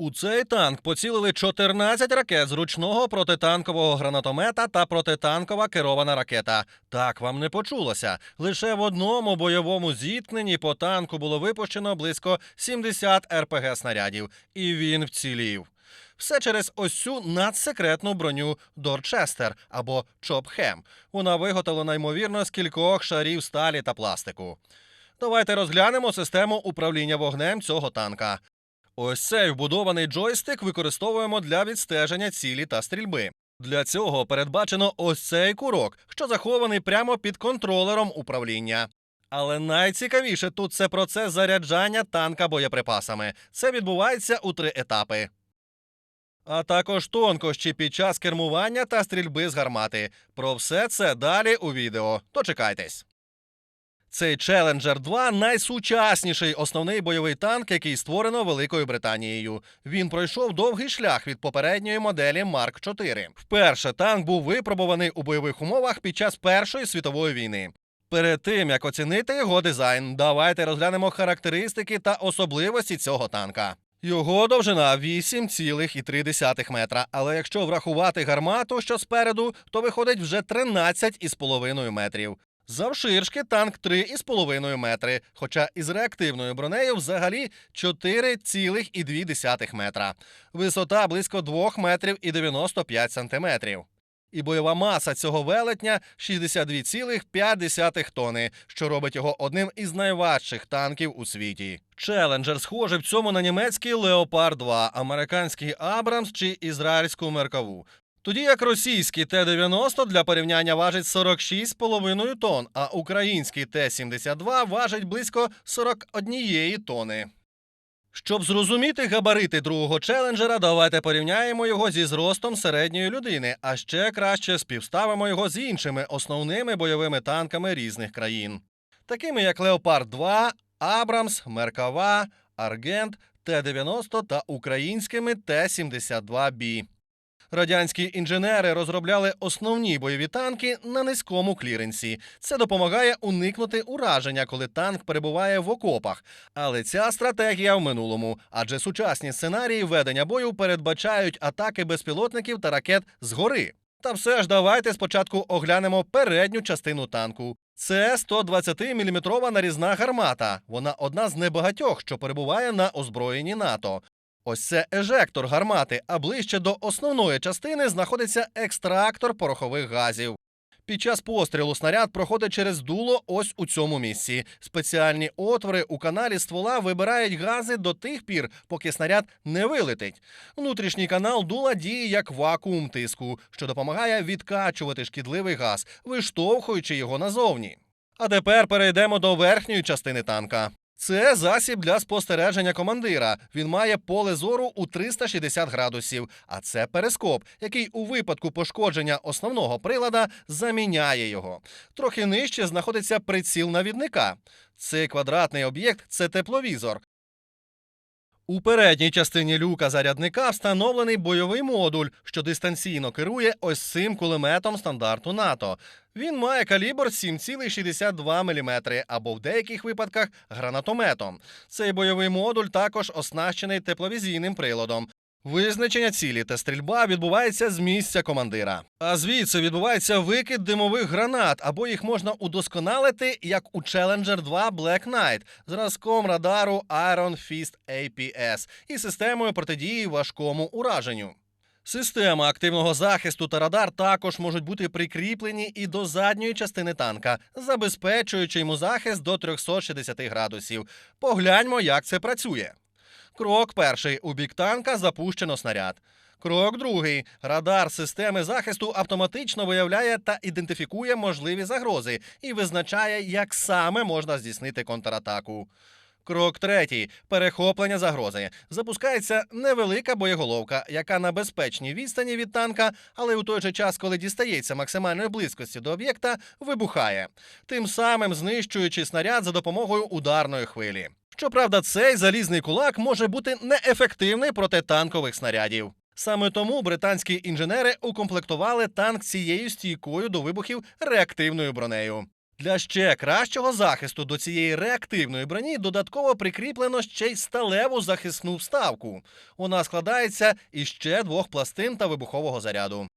У цей танк поцілили 14 ракет з ручного протитанкового гранатомета та протитанкова керована ракета. Так вам не почулося. Лише в одному бойовому зіткненні по танку було випущено близько 70 РПГ снарядів, і він вцілів. Все через ось цю надсекретну броню Дорчестер або Чопхем. Вона виготовлена ймовірно з кількох шарів сталі та пластику. Давайте розглянемо систему управління вогнем цього танка. Ось цей вбудований джойстик використовуємо для відстеження цілі та стрільби. Для цього передбачено ось цей курок, що захований прямо під контролером управління. Але найцікавіше тут це процес заряджання танка боєприпасами. Це відбувається у три етапи. А також тонкощі під час кермування та стрільби з гармати. Про все це далі у відео. Дочекайтесь. Цей Challenger 2 найсучасніший основний бойовий танк, який створено Великою Британією. Він пройшов довгий шлях від попередньої моделі Марк 4. Вперше танк був випробуваний у бойових умовах під час Першої світової війни. Перед тим як оцінити його дизайн, давайте розглянемо характеристики та особливості цього танка. Його довжина 8,3 метра. Але якщо врахувати гармату, що спереду, то виходить вже 13,5 метрів. Завширшки танк 3,5 метри, хоча із реактивною бронею взагалі 4,2 метра. Висота близько 2 метрів і 95 сантиметрів. І бойова маса цього велетня 62,5 тони, що робить його одним із найважчих танків у світі. Челенджер схожий в цьому на німецький Леопард 2, американський Абрамс чи ізраїльську Меркаву. Тоді як російський Т-90 для порівняння важить 46,5 тонн, а український Т-72 важить близько 41 тони. Щоб зрозуміти габарити другого челенджера, давайте порівняємо його зі зростом середньої людини, а ще краще співставимо його з іншими основними бойовими танками різних країн, такими як Леопард 2, Абрамс, Меркава, Аргент, Т-90 та українськими Т-72Б. Радянські інженери розробляли основні бойові танки на низькому кліренсі. Це допомагає уникнути ураження, коли танк перебуває в окопах. Але ця стратегія в минулому, адже сучасні сценарії ведення бою передбачають атаки безпілотників та ракет згори. Та все ж давайте спочатку оглянемо передню частину танку. Це 120-мм нарізна гармата. Вона одна з небагатьох, що перебуває на озброєнні НАТО. Ось це ежектор гармати, а ближче до основної частини знаходиться екстрактор порохових газів. Під час пострілу снаряд проходить через дуло ось у цьому місці. Спеціальні отвори у каналі ствола вибирають гази до тих пір, поки снаряд не вилетить. Внутрішній канал дула діє як вакуум тиску, що допомагає відкачувати шкідливий газ, виштовхуючи його назовні. А тепер перейдемо до верхньої частини танка. Це засіб для спостереження командира. Він має поле зору у 360 градусів, а це перископ, який у випадку пошкодження основного прилада заміняє його. Трохи нижче знаходиться приціл навідника. Цей квадратний об'єкт це тепловізор. У передній частині люка зарядника встановлений бойовий модуль, що дистанційно керує ось цим кулеметом стандарту НАТО. Він має калібр 7,62 мм або в деяких випадках гранатометом. Цей бойовий модуль також оснащений тепловізійним приладом. Визначення цілі та стрільба відбувається з місця командира. А звідси відбувається викид димових гранат, або їх можна удосконалити, як у Challenger 2 Black Knight, зразком радару Iron Fist APS і системою протидії важкому ураженню. Система активного захисту та радар також можуть бути прикріплені і до задньої частини танка, забезпечуючи йому захист до 360 градусів. Погляньмо, як це працює. Крок перший. У бік танка запущено снаряд. Крок другий. Радар системи захисту автоматично виявляє та ідентифікує можливі загрози і визначає, як саме можна здійснити контратаку. Крок третій. Перехоплення загрози. Запускається невелика боєголовка, яка на безпечній відстані від танка, але у той же час, коли дістається максимальної близькості до об'єкта, вибухає, тим самим знищуючи снаряд за допомогою ударної хвилі. Щоправда, цей залізний кулак може бути неефективний проти танкових снарядів. Саме тому британські інженери укомплектували танк цією стійкою до вибухів реактивною бронею. Для ще кращого захисту до цієї реактивної броні додатково прикріплено ще й сталеву захисну вставку. Вона складається із ще двох пластин та вибухового заряду.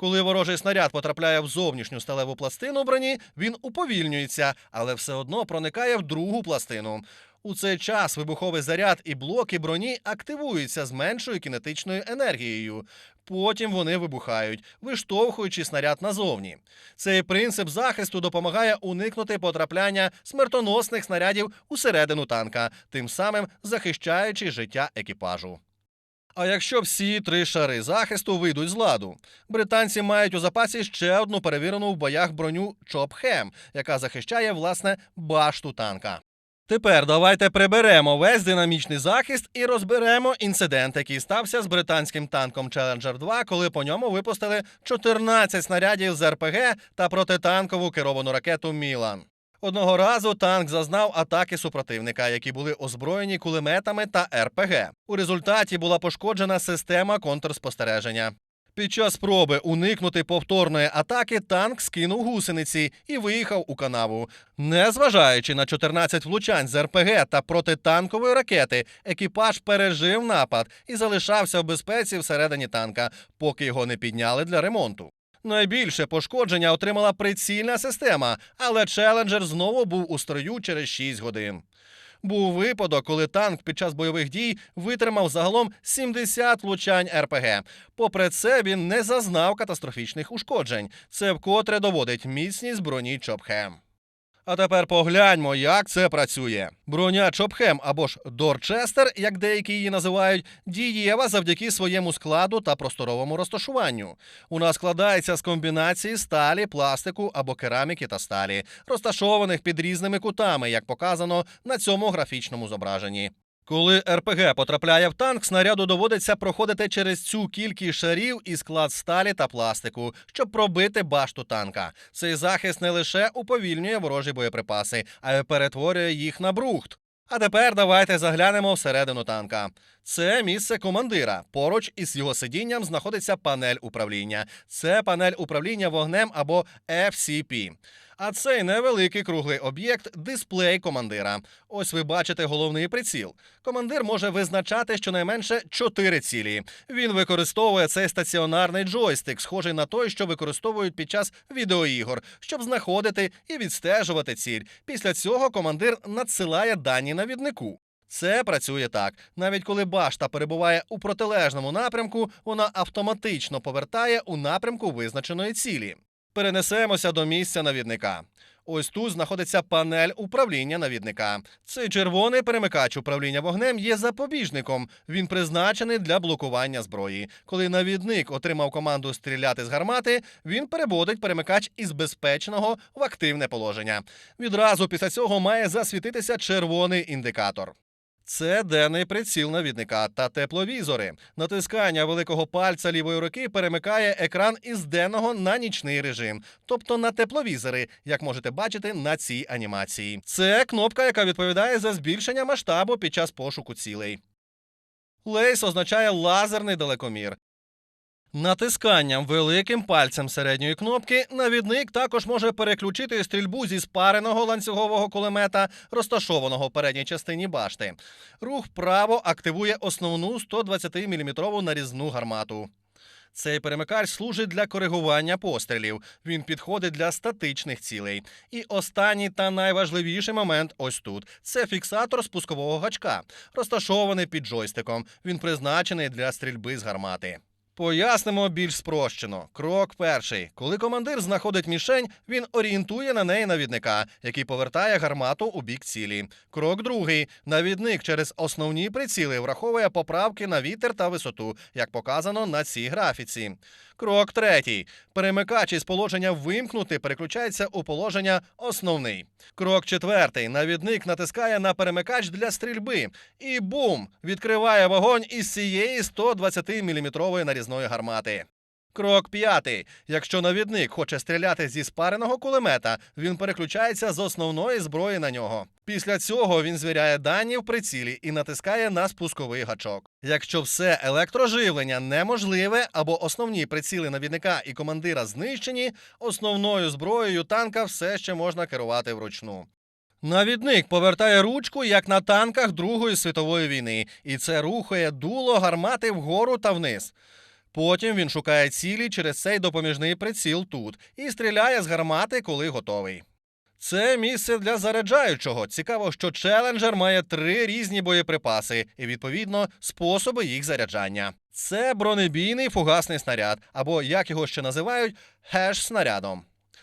Коли ворожий снаряд потрапляє в зовнішню сталеву пластину броні, він уповільнюється, але все одно проникає в другу пластину. У цей час вибуховий заряд і блоки броні активуються з меншою кінетичною енергією. Потім вони вибухають, виштовхуючи снаряд назовні. Цей принцип захисту допомагає уникнути потрапляння смертоносних снарядів усередину танка, тим самим захищаючи життя екіпажу. А якщо всі три шари захисту вийдуть з ладу, британці мають у запасі ще одну перевірену в боях броню Чопхем, яка захищає власне башту танка. Тепер давайте приберемо весь динамічний захист і розберемо інцидент, який стався з британським танком Challenger 2, коли по ньому випустили 14 снарядів з РПГ та протитанкову керовану ракету Мілан. Одного разу танк зазнав атаки супротивника, які були озброєні кулеметами та РПГ. У результаті була пошкоджена система контрспостереження. Під час спроби уникнути повторної атаки танк скинув гусениці і виїхав у канаву. Незважаючи на 14 влучань з РПГ та протитанкової ракети, екіпаж пережив напад і залишався в безпеці всередині танка, поки його не підняли для ремонту. Найбільше пошкодження отримала прицільна система, але Челенджер знову був у строю через 6 годин. Був випадок, коли танк під час бойових дій витримав загалом 70 влучань РПГ. Попри це, він не зазнав катастрофічних ушкоджень. Це вкотре доводить міцність броні Чопхем. А тепер погляньмо, як це працює. Броня Чопхем або ж Дорчестер, як деякі її називають, дієва завдяки своєму складу та просторовому розташуванню. Вона складається з комбінації сталі, пластику або кераміки та сталі, розташованих під різними кутами, як показано на цьому графічному зображенні. Коли РПГ потрапляє в танк, снаряду доводиться проходити через цю кількість шарів і склад сталі та пластику, щоб пробити башту танка. Цей захист не лише уповільнює ворожі боєприпаси, а й перетворює їх на брухт. А тепер давайте заглянемо всередину танка. Це місце командира. Поруч із його сидінням знаходиться панель управління. Це панель управління вогнем або FCP. А цей невеликий круглий об'єкт дисплей командира. Ось ви бачите головний приціл. Командир може визначати щонайменше чотири цілі. Він використовує цей стаціонарний джойстик, схожий на той, що використовують під час відеоігор, щоб знаходити і відстежувати ціль. Після цього командир надсилає дані навіднику. Це працює так. Навіть коли башта перебуває у протилежному напрямку, вона автоматично повертає у напрямку визначеної цілі. Перенесемося до місця навідника. Ось тут знаходиться панель управління навідника. Цей червоний перемикач управління вогнем є запобіжником. Він призначений для блокування зброї. Коли навідник отримав команду стріляти з гармати, він переводить перемикач із безпечного в активне положення. Відразу після цього має засвітитися червоний індикатор. Це денний приціл навідника та тепловізори. Натискання великого пальця лівої руки перемикає екран із денного на нічний режим, тобто на тепловізори, як можете бачити на цій анімації. Це кнопка, яка відповідає за збільшення масштабу під час пошуку цілей. Лейс означає лазерний далекомір. Натисканням великим пальцем середньої кнопки навідник також може переключити стрільбу зі спареного ланцюгового кулемета, розташованого в передній частині башти. Рух вправо активує основну 120-мм нарізну гармату. Цей перемикач служить для коригування пострілів. Він підходить для статичних цілей. І останній та найважливіший момент ось тут: це фіксатор спускового гачка, розташований під джойстиком. Він призначений для стрільби з гармати. Пояснимо більш спрощено. Крок перший. Коли командир знаходить мішень, він орієнтує на неї навідника, який повертає гармату у бік цілі. Крок другий. Навідник через основні приціли враховує поправки на вітер та висоту, як показано на цій графіці. Крок третій. Перемикач із положення вимкнути переключається у положення основний. Крок четвертий. Навідник натискає на перемикач для стрільби. І бум! Відкриває вогонь із цієї 120-мм нарізної гармати. Крок п'ятий. Якщо навідник хоче стріляти зі спареного кулемета, він переключається з основної зброї на нього. Після цього він звіряє дані в прицілі і натискає на спусковий гачок. Якщо все електроживлення неможливе або основні приціли навідника і командира знищені, основною зброєю танка все ще можна керувати вручну. Навідник повертає ручку, як на танках Другої світової війни, і це рухає дуло гармати вгору та вниз. Потім він шукає цілі через цей допоміжний приціл тут і стріляє з гармати, коли готовий. Це місце для заряджаючого. Цікаво, що челенджер має три різні боєприпаси і, відповідно, способи їх заряджання. Це бронебійний фугасний снаряд, або як його ще називають, хеш-снарядом.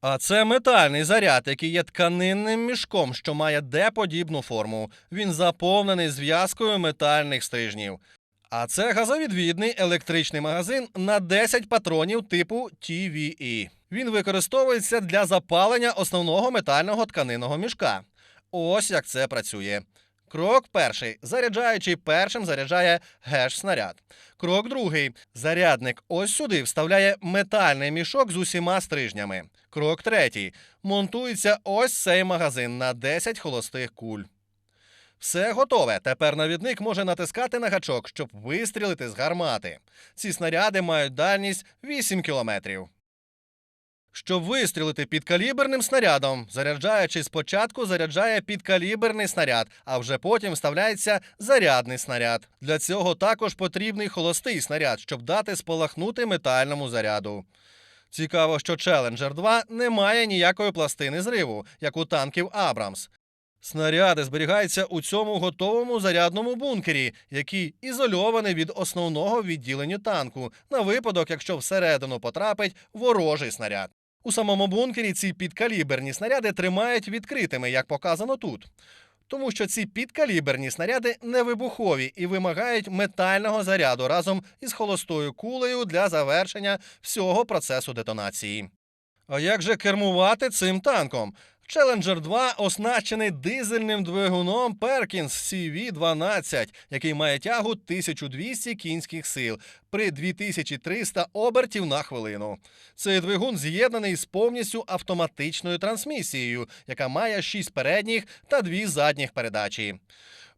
А це метальний заряд, який є тканинним мішком, що має Д-подібну форму. Він заповнений зв'язкою метальних стрижнів. А це газовідвідний електричний магазин на 10 патронів типу TVE. Він використовується для запалення основного метального тканинного мішка. Ось як це працює. Крок перший. Заряджаючий першим заряджає геш-снаряд. Крок другий. Зарядник ось сюди вставляє метальний мішок з усіма стрижнями. Крок третій. Монтується ось цей магазин на 10 холостих куль. Все готове. Тепер навідник може натискати на гачок, щоб вистрілити з гармати. Ці снаряди мають дальність 8 кілометрів. Щоб вистрілити підкаліберним снарядом, заряджаючий спочатку заряджає підкаліберний снаряд, а вже потім вставляється зарядний снаряд. Для цього також потрібний холостий снаряд, щоб дати спалахнути метальному заряду. Цікаво, що Challenger 2 не має ніякої пластини зриву, як у танків Абрамс. Снаряди зберігаються у цьому готовому зарядному бункері, який ізольований від основного відділення танку, на випадок, якщо всередину потрапить ворожий снаряд. У самому бункері ці підкаліберні снаряди тримають відкритими, як показано тут. Тому що ці підкаліберні снаряди невибухові і вимагають метального заряду разом із холостою кулею для завершення всього процесу детонації. А як же кермувати цим танком? Challenger 2 оснащений дизельним двигуном Perkins CV-12, який має тягу 1200 кінських сил при 2300 обертів на хвилину. Цей двигун з'єднаний з повністю автоматичною трансмісією, яка має 6 передніх та 2 задніх передачі.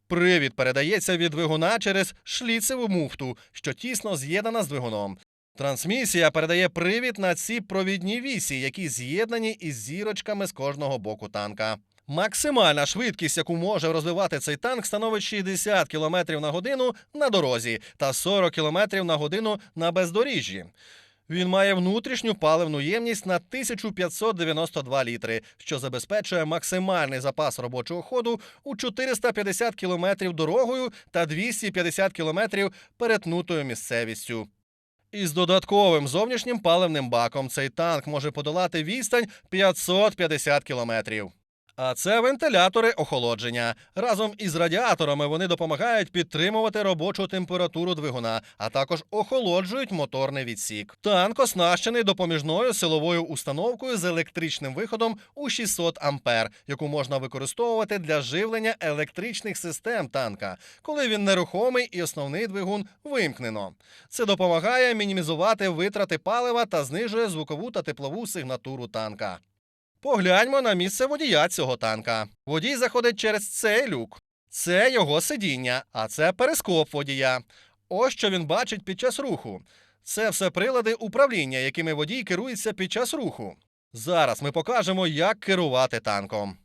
Привід передається від двигуна через шліцеву муфту, що тісно з'єднана з двигуном. Трансмісія передає привід на ці провідні вісі, які з'єднані із зірочками з кожного боку танка. Максимальна швидкість, яку може розвивати цей танк, становить 60 км на годину на дорозі та 40 км на годину на бездоріжжі. Він має внутрішню паливну ємність на 1592 літри, що забезпечує максимальний запас робочого ходу у 450 км дорогою та 250 км перетнутою місцевістю. Із додатковим зовнішнім паливним баком цей танк може подолати відстань 550 кілометрів. А це вентилятори охолодження. Разом із радіаторами вони допомагають підтримувати робочу температуру двигуна, а також охолоджують моторний відсік. Танк оснащений допоміжною силовою установкою з електричним виходом у 600 ампер, яку можна використовувати для живлення електричних систем танка, коли він нерухомий і основний двигун вимкнено. Це допомагає мінімізувати витрати палива та знижує звукову та теплову сигнатуру танка. Погляньмо на місце водія цього танка. Водій заходить через цей люк. Це його сидіння, а це перископ водія. Ось що він бачить під час руху. Це все прилади управління, якими водій керується під час руху. Зараз ми покажемо, як керувати танком.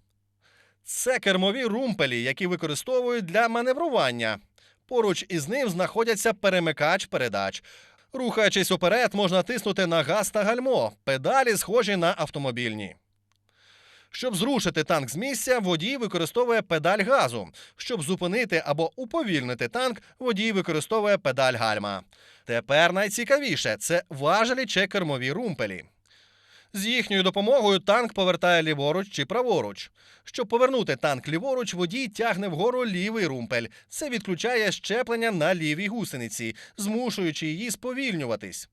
Це кермові румпелі, які використовують для маневрування. Поруч із ним знаходяться перемикач передач. Рухаючись уперед, можна тиснути на газ та гальмо. Педалі схожі на автомобільні. Щоб зрушити танк з місця, водій використовує педаль газу. Щоб зупинити або уповільнити танк, водій використовує педаль гальма. Тепер найцікавіше це важелі чи кермові румпелі. З їхньою допомогою танк повертає ліворуч чи праворуч. Щоб повернути танк ліворуч, водій тягне вгору лівий румпель. Це відключає щеплення на лівій гусениці, змушуючи її сповільнюватись.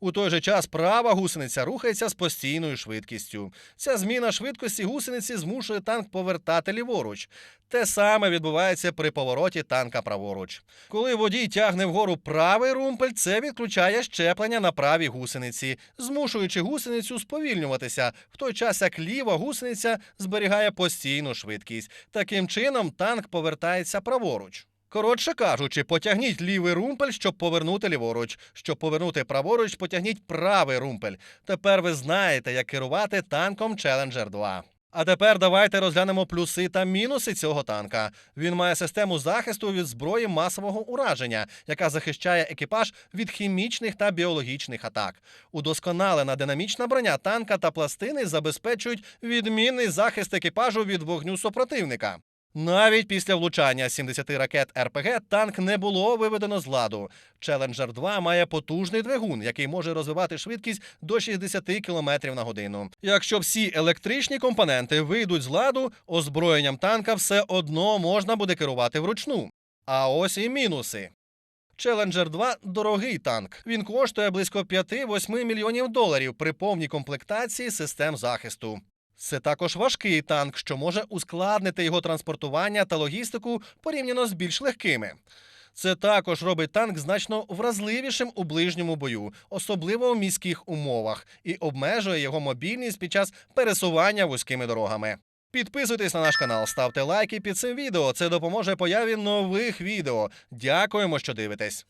У той же час права гусениця рухається з постійною швидкістю. Ця зміна швидкості гусениці змушує танк повертати ліворуч. Те саме відбувається при повороті танка праворуч. Коли водій тягне вгору правий румпель, це відключає щеплення на правій гусениці, змушуючи гусеницю сповільнюватися, в той час як ліва гусениця зберігає постійну швидкість. Таким чином танк повертається праворуч. Коротше кажучи, потягніть лівий румпель, щоб повернути ліворуч. Щоб повернути праворуч, потягніть правий румпель. Тепер ви знаєте, як керувати танком Challenger 2. А тепер давайте розглянемо плюси та мінуси цього танка. Він має систему захисту від зброї масового ураження, яка захищає екіпаж від хімічних та біологічних атак. Удосконалена динамічна броня танка та пластини забезпечують відмінний захист екіпажу від вогню супротивника. Навіть після влучання 70 ракет РПГ танк не було виведено з ладу. Challenger 2 має потужний двигун, який може розвивати швидкість до 60 км на годину. Якщо всі електричні компоненти вийдуть з ладу, озброєнням танка все одно можна буде керувати вручну. А ось і мінуси. Challenger 2 – дорогий танк. Він коштує близько 5-8 мільйонів доларів при повній комплектації систем захисту. Це також важкий танк, що може ускладнити його транспортування та логістику порівняно з більш легкими. Це також робить танк значно вразливішим у ближньому бою, особливо в міських умовах, і обмежує його мобільність під час пересування вузькими дорогами. Підписуйтесь на наш канал, ставте лайки під цим відео. Це допоможе появі нових відео. Дякуємо, що дивитесь.